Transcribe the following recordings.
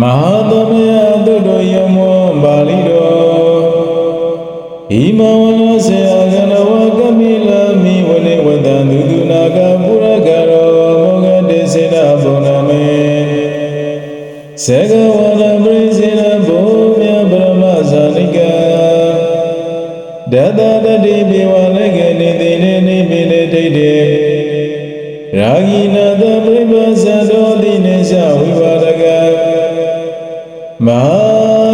မဟာသမယသုတ္တယမောပါဠိတော်ဣမဝနောဆေယကနဝကမိလမိဝနေဝတံဒုဒုနာကပုရကရောမောဂတေစေနဘုံနမေစေကဝရပရိစေနဘုံမြပရမဇာနိကဒတတတိပိဝလေကေနိတိနေနိပိနေဒိဋ္ဌိရာဂိန မဟာ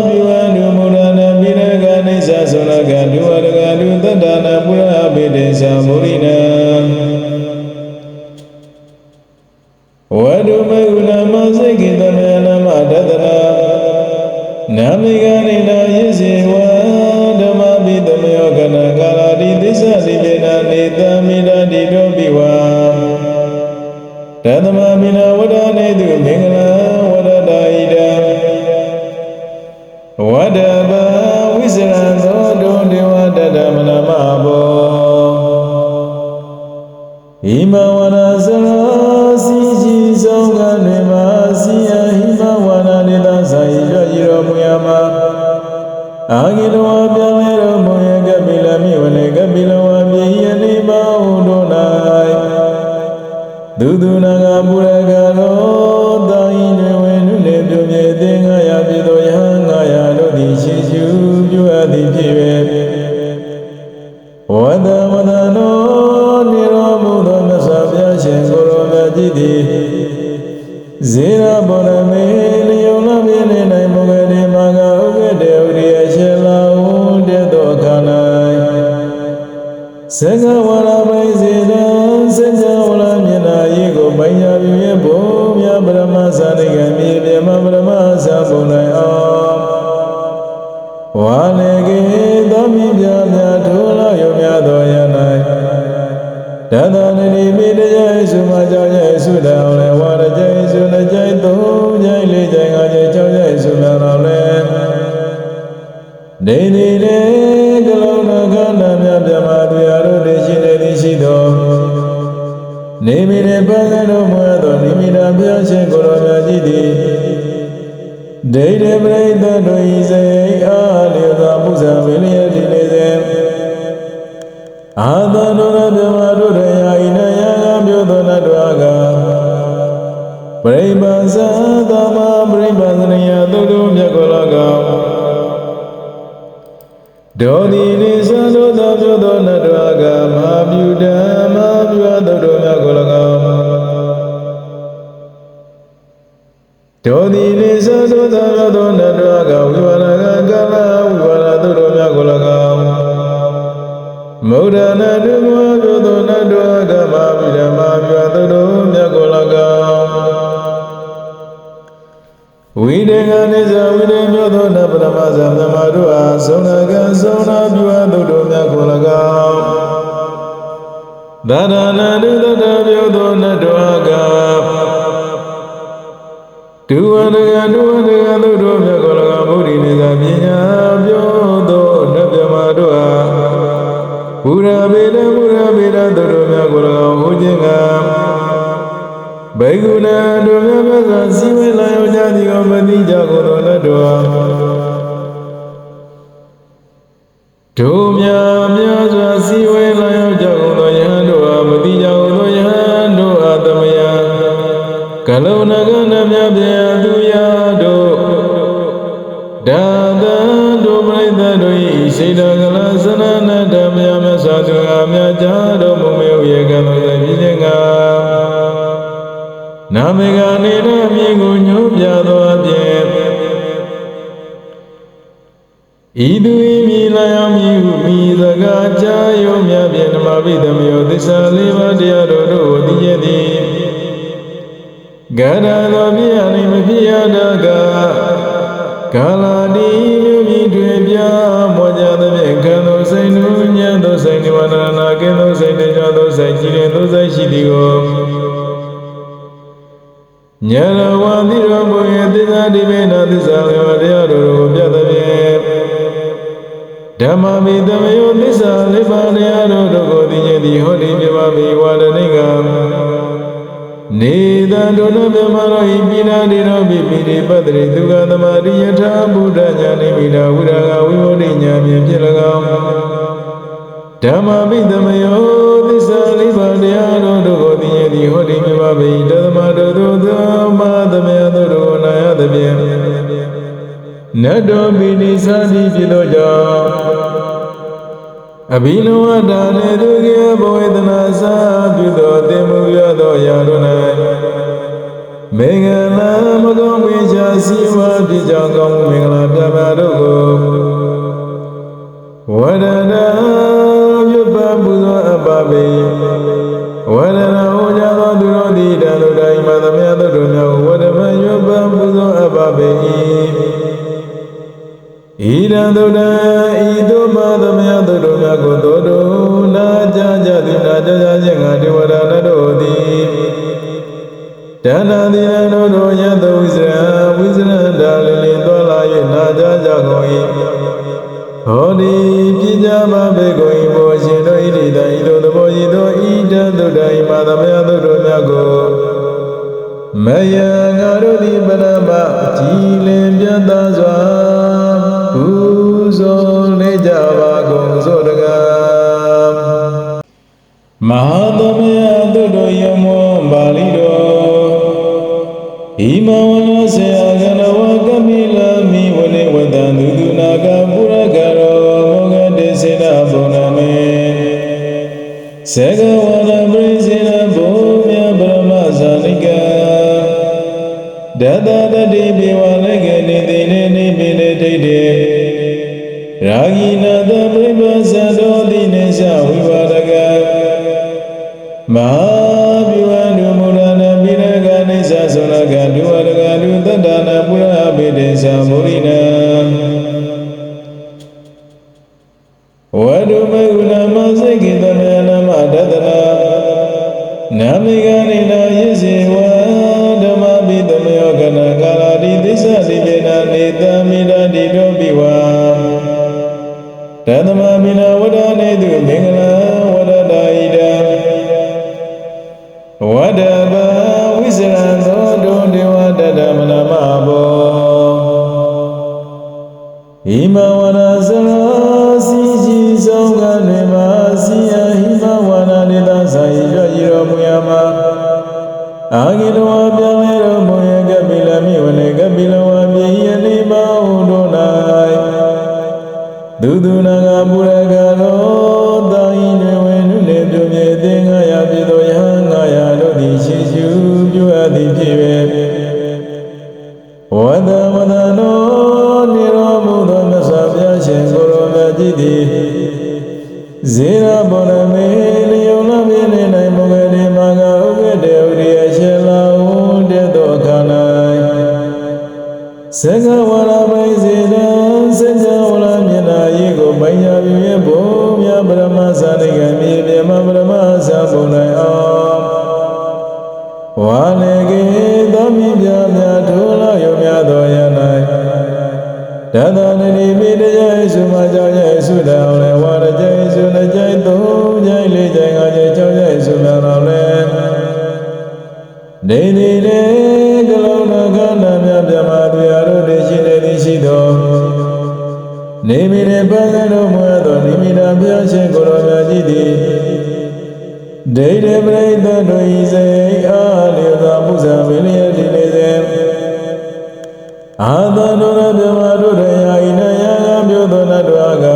ပြဝန္တုမူရဏပိရဂနိသသုလကဒုဝရကဒုတတ္တနာပုရဟပိတေသမုရိနံဝဒုမေဂုဏမစိကိတမေနမတတနာနာမိဂနိ ဥပဒေဥ နေမိနေပန်းတော်မူသောနိမိတာဘုရားရှင်ကိုယ်တော်မြတ်ကြီးသည်ဒိဋ္ဌိပရိသတ်တို့ဤစေအားလျော်သောပုဇာဝိလျတိနေစေအာသနုရမြမတို့ရယာဤနယံပြောသောနတ်တော်ကပရိပဇာသမပရိပဇနယသုတုမြတ်ကိုလကောင်ဒောတိနိသံတို့ ဒောတိနိသံတို့သောပြောသောနတ်တော်ကဝိဝရကကာလဝိဝရတို့တို့မြတ်ကိုလကောင်မௌဒနာတုမောပြုသောနတ်တော်ကမဟာပြုဓမ္မပြုအပ်သောတို့မြတ်ကိုလကောင်ဝိတေကနေဇဝိတေမြောသောနပရမဇာမြမတို့အားသုံးနာကသုံးနာပြုအပ်သူတို့မြတ်ကို၎င်းဒါရဏဒုတတပြုသော ဒုဝရကဒုဝရကသူတို့မြတ်ကို၎င်းဗုဒ္ဓိနေသာပညာပြောသောနတ်မြမတို့အားဘုရားဗေဒဘုရားဗေဒသူတို့မြတ်ကို၎င်းဟူခြင်းကဘေကုဏတို့မြတ်မြတ်စွာစီဝေလာယောကြသည်ကိုမတိကြကုန်သောလက်တော်တို့မြတ်မြတ် နာမေကနေရမြေကိုညှိုးပြသောအပြင်ဤသူဤမိလာယမိဟုမိစကားကြာယုံမြဖြင့်ဓမ္မပိသမယောသစ္စာလေးပါးတရားတော်တို့ကိုသိရသည်ဂရသောပြည့်အနိမဖြစ်ရတကကာလာတိမြို့မြတွင်ပြမောကြသဖြင့်ခံသောစိတ်နုညံသောစိတ်နိဝရဏကင်းသောစိတ်တေကြသောစိတ်ကြည်ရင်သောစိတ်ရှိသည်ကို ညရဝံတိရောမူ၏သစ္စာတိမေနသစ္စာဝေဝတရားတို့ကိုပြသဖြင့်ဓမ္မမိတမယောသစ္စာလေးပါးတရားတို့ကိုသိခြင်းသည်ဟောဒီပြပါမိဝါဒနိကနေတံတို့နမြမရောဤပိနာတိရောပိပိတိပတ္တိသူကသမတိယထာဘုဒ္ဓညာနိမိတာဝိရာဂဝိဝဒိညာဖြင့်ဖြစ်၎င်းဓမ္မမိသမယောသစ္စာလေးပါးတရားတော်တို့ကိုသိရသည်ဟောဒီမြပါပေတသမတော်သူသ သဖြင့်နတ်တော်ပိနိသတိဖြစ်သောကြောင့်အဘိနဝတာနေသူကေဘဝေဒနာစာပြုသောတင်မှုရသောရာတို့၌မေငလာမကောင်းဝိချာစီဝါဖြစ်ကြောင်းကောင်းမှုမင်္ဂ စေကဝရပရိစေနဘုံမြပရမဇာနိကဒတတတိပိဝလေကနေတိနေနိပိနေတိတေရာဂိနာတပရိပဇာတောတိနေသဝိပါဒကမဟာ ဒုဒုနာကမူရကရောတာဤတွေဝေနုနေပြုမြေသင်္ဃာယပြည်တော်ယဟန်ငါယတို့သည်ရှိရှုပြုအပ်သည်ဖြစ်ပေဝဒဝဒနောနိရောမူသောမြတ်စွာဘုရားရှင်ကိုရောမြတ်ကြီးသည်ဇေရ ဝါလေကေသောမိပြမြတ်ထိုးလာယုံများသောယ၌တသနတိမိတယေစုမကြောင့်ယေစုတောင်လေဝါရကျေစုနှစ်ကြိမ်သုံးကြိမ်လေးကြိမ်ငါးကြိမ်၆ကြိမ်စုမြောင်တော်လေနေနေလေကလုံးတော်ကန္နာမြတ်မြမသူရတို့တည်ရှိနေသည်ရှိသောနေမိနေပန်းတော်မူသောနိမိတာဘုရားရှင်ကိုရောမြတ်ကြီးသည်ဒိဋ္ဌိပရိသတ်တို့ဤစေအားလျောသောပူ ဇာမင်းလျက်ဒီနေစေအာသနောရမြမတို့ရယာဤနယကမြို့သောနတ်တို့အားက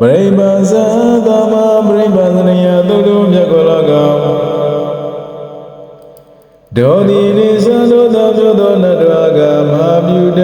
ပရိပဇာသမပရိပဇနယသုတုမြတ်ကို၎င်းဒေါဒီနိသံတို့သောမြို့သောနတ်တို့အားကမဟာပြုဓ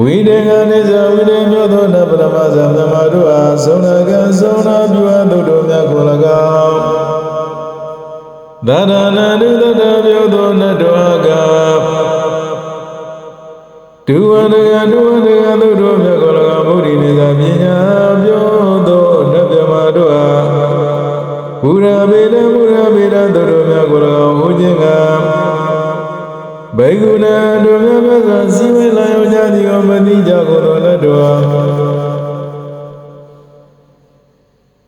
ဝိတေကနိစ္စဝိတေမြောသောနပရမဇံသမတို့အားဆုံးနာကဆုံးနာပြုအပ်သူတို့များကို၎င်းဒါဒနာနုဒတမြောသောနတောအားကဒုဝန္တကဒုဝန္တကသူတို့များကို၎င်းဗုဒ္ဓိနိစ္စပညာပြောသောနပရမတို့အားဘုရားမေတ္တာဘုရားမေတ္တာသူတို့များကို၎င်းဟူခြင်းက ဘေကုဏဒုမြတ်စွာစီဝေလာယောကြသည်ကိုမသိကြကုန်သောလက်တော်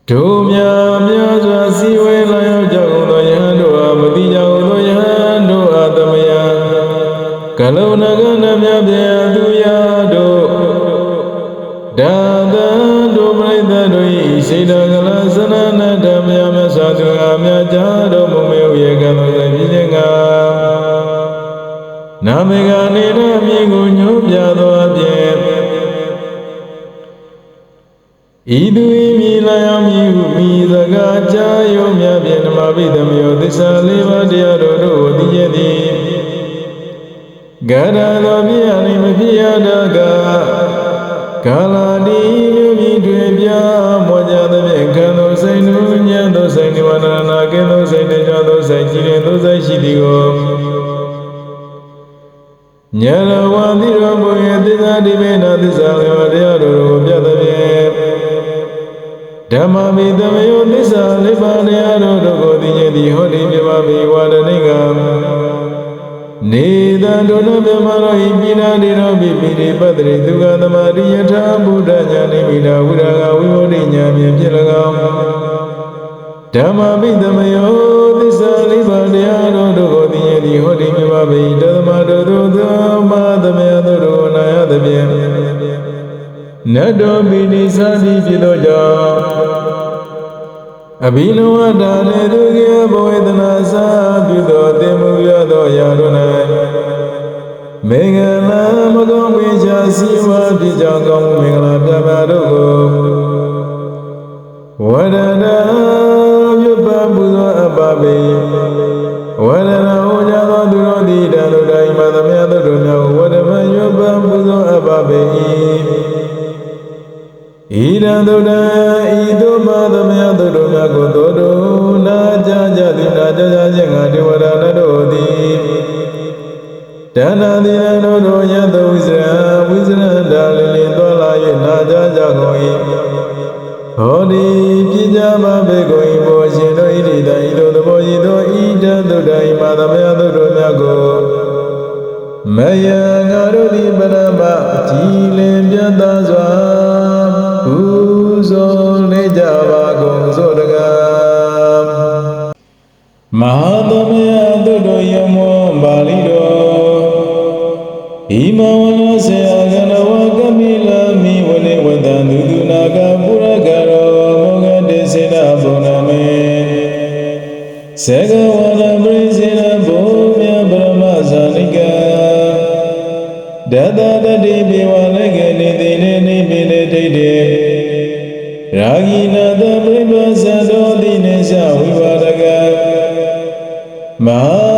ဒုမြတ်မြတ်စွာစီဝေလာယောကြကုန်သောယဟန်တို့အားမသိကြကုန်သောယဟန်တို့အားသမယကလုဏက ဂရတော်ပြရနေမဖြစ်ရတော့ကကာလာဒီလူမိတွင်ပြမောကြသဖြင့်ခံသောစိတ်နှုညံသောစိတ်နိဝရဏကင်းသောစိတ်တေကြသောစိတ်ကြည်ရင်သောစိတ်ရှိသည်ကိုညရဝံတိရောမူ၏သစ္စာတိမေနသစ္စာရောတရားတို့ကိုပြသဖြင့်ဓမ္မမိတမယောသစ္စာနိဗ္ဗာန်တရားတို့ကိုသိခြင်းသည်ဟောတိမြမမိဝါဒနိကံ နေတံဒုနမြမရောဤပိဏတိရောပိပိရိပတ္တိသုခသမတိယထာဘုဒ္ဓညာနိမိတာဝိရာဂဝိဝတိညာမြင်ဖြစ်၎င်းဓမ္မပိသမယောသစ္စာလေးပါးတရားတော်တို့ကိုသိရသည်ဟောဒီမြမပိတသမတော်သို့သမ္မာသမယတို့ကိုနာယသဖြင့်နတ္တောပိနိသတိဖြစ်သောကြောင့် အဘိနဝတ္တရေသူကေဘဝေဒနာစာပြုသောတင်မူရသောယာရုဏမင်္ဂလာမကောင်းပင်ချာစီဝါပြကြောင်းကောင်းမင်္ဂလာပြပါတို့ကိုဝရဏမြတ်ပံပူသောအပပိဝရဏ Madame Bazado Dine Zawi Baraga Mahal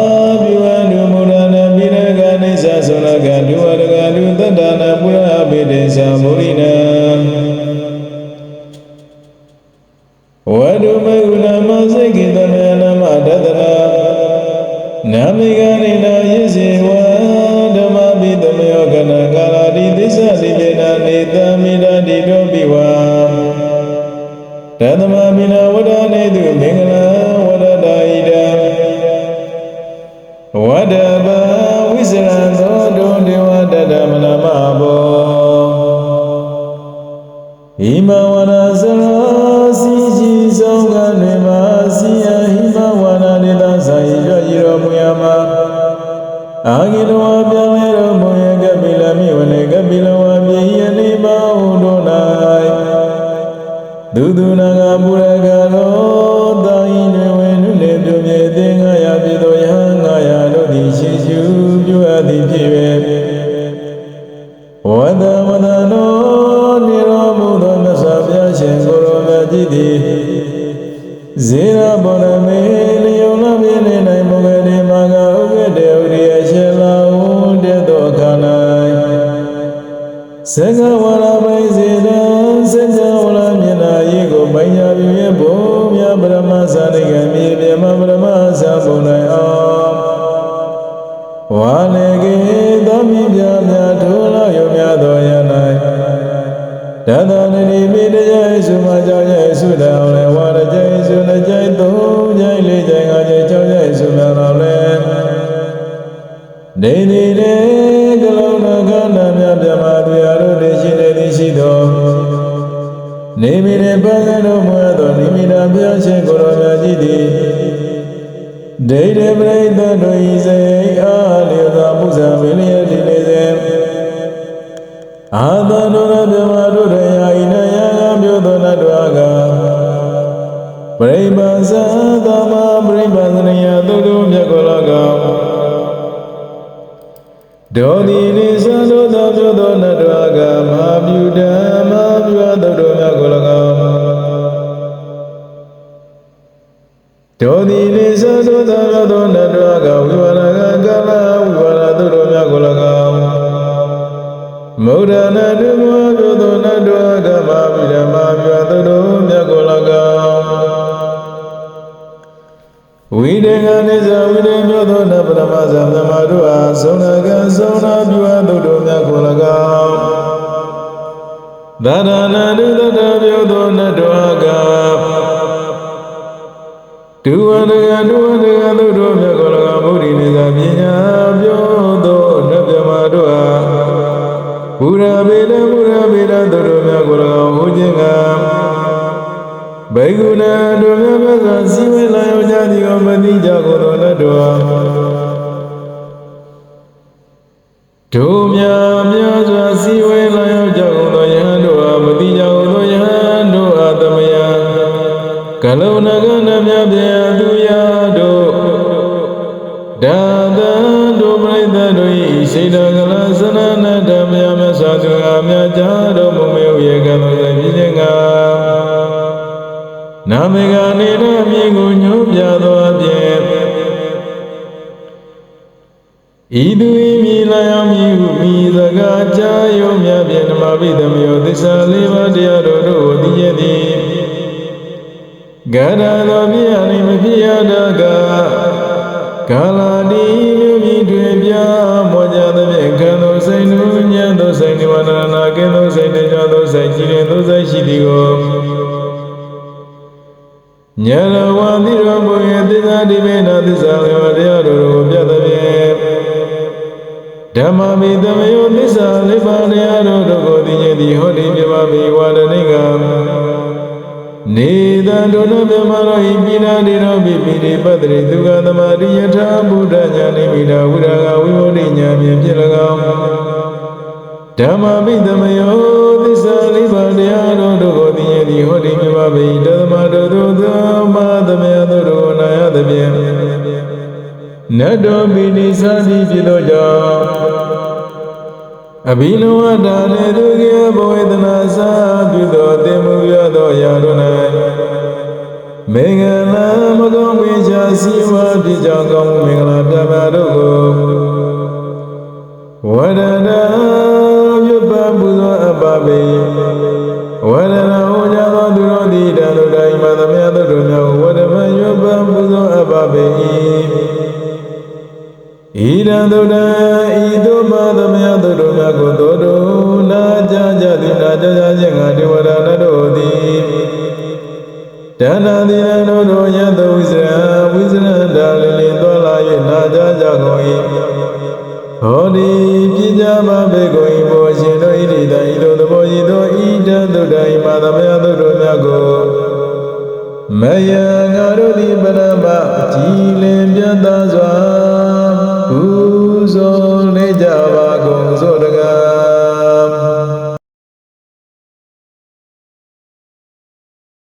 وَدَبَرَ Sri Ragala စကံသုံးဆိုင်ရှိသည်ကိုညရဝံတိရောဘုရေသစ္စာတိမေနသစ္စာလေဝတရားတို့ကိုပြသဖြင့်ဓမ္မမိတမယောသစ္စာလေးပါးတရားတို့ကိုသိဉ္စီဟောတိပြမမိဝါဒနိကနေတံဒုဏမြမရောဟိပိဏတိရောပိပိတိပတ္တိသူကသမာတိယထာဘုဒ္ဓညာနိမိတာဝိရာဂဝိမုဒိညာမြင်ဖြစ်၎င်း ဓမ္မပိသမယောသစ္စာလေးပါးတရားတော်တို့ကိုသိရသည်ဟောဒီမြမပိတသမတော်သို့သမ္မာသမယတို့ကိုနာယသဖြင့်နတ္တောပိနိသတိဖြစ်သောကြောင့်အဘိနဝတာနေသူကေဘဝေဒနာစာပြုသောတင်မူရသောအရာတို့၌မင်္ဂလာမကောင်းမင်းချစီဝါဖြစ်ကြောင်းကောင်းမင်္ဂလာပြပါတို့ကိုဝရဏ down the.